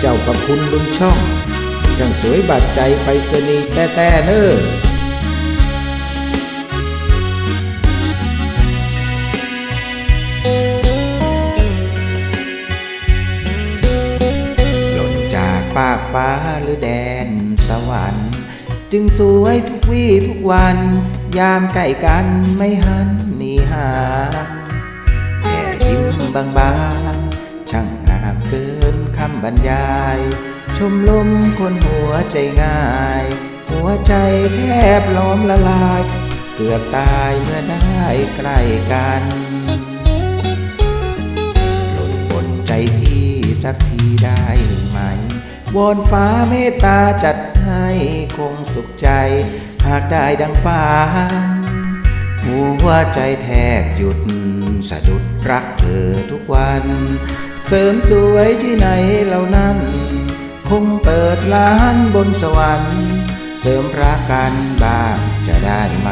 เจ้าประคุณบุญช่อง ช่างสวยบาดใจไปสนีแต่แต่เนอหล่นจากฟ้าหรือแดนสวรรค์ จึงสวยทุกวี่ทุกวัน ยามใกล้กันไม่หันหนีหาแค่ยิ้มบางๆช่างงามเกิน คำบรรยาย ชมลมคนหัวใจง่าย หัวใจแทบล้อมละลาย เกือบตายเมื่อได้ใกล้กันหล่นบนใจพี่สักทีได้ไหมวอนฟ้าเมตตาจัดให้คงสุขใจ หากได้ดังฟ้าหัวใจแทบหยุดสะดุดรักเธอทุกวัน เสริมสวยที่ไหนเหล่านั้น คงเปิดร้านบนสวรรค์ เสริมรักกันบ้างจะได้ไหม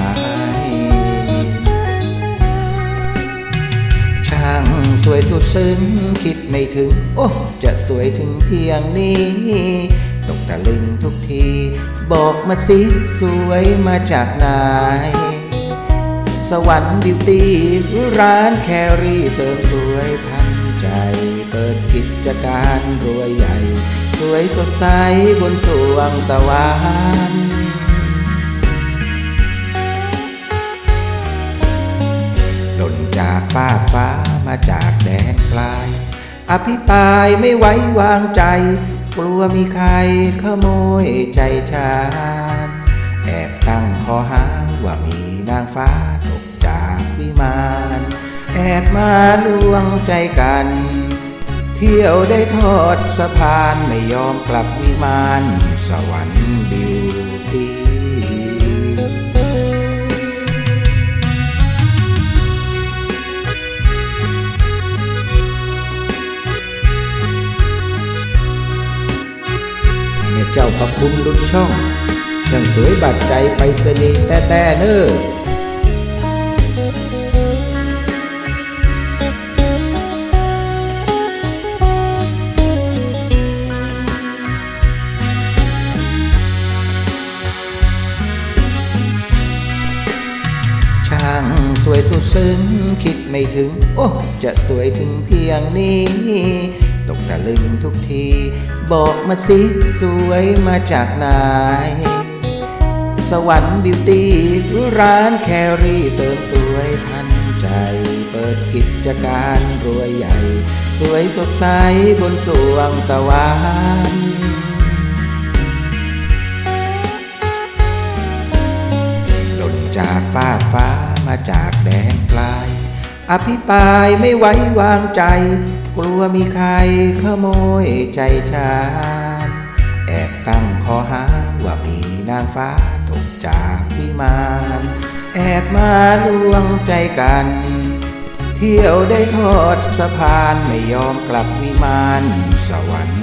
ช่างสวยสุดซึ้งคิดไม่ถึง โอ้จะสวยถึงเพียงนี้ตกตะลึงทุกที บอกมาสิสวยมาจากไหนสวรรค์บิวตี้ร้านแครี่เสริมสวยทัน ใจ เปิดกิจการรวยใหญ่ สวยสดใสบนสวงสวรรค์หล่นจากฟ้าฟ้ามาจากแดนไกลาย อภิปรายไม่ไว้วางใจ กลัวมีใครขโมยใจฉันแอบตั้งคอหาว่ามีนางฟ้าตกจากวิมาน แอบมาลวงใจกัน เที่ยวได้ทอดสะพานไม่ยอมกลับวิมานสวรรค์บิวตี้เจ้าประคุณลุนช่อง ช่างสวยบาดใจไปสนีแต่แต่เนอช่างสวยสุดซึ้งคิดไม่ถึง โอ้ จะสวยถึงเพียงนี้ ตกตะลึงทุกที บอกมาสิสวยมาจากไหนสวรรค์บิวตี้ร้านแครี่เสริมสวยทันใจ เปิดกิจการรวยใหญ่ สวยสดใสบนสวงสวรรค์หล่นจากฟ้าฟ้า มาจากแดนไกลายอภิปรายไม่ไว้วางใจ กลัวมีใครขโมยใจฉันแอบตั้งคอหาว่ามีนางฟ้าตกจากวิมานแอบมาลวงใจกัน เที่ยวได้ทอดสะพานไม่ยอมกลับวิมานสวรรค์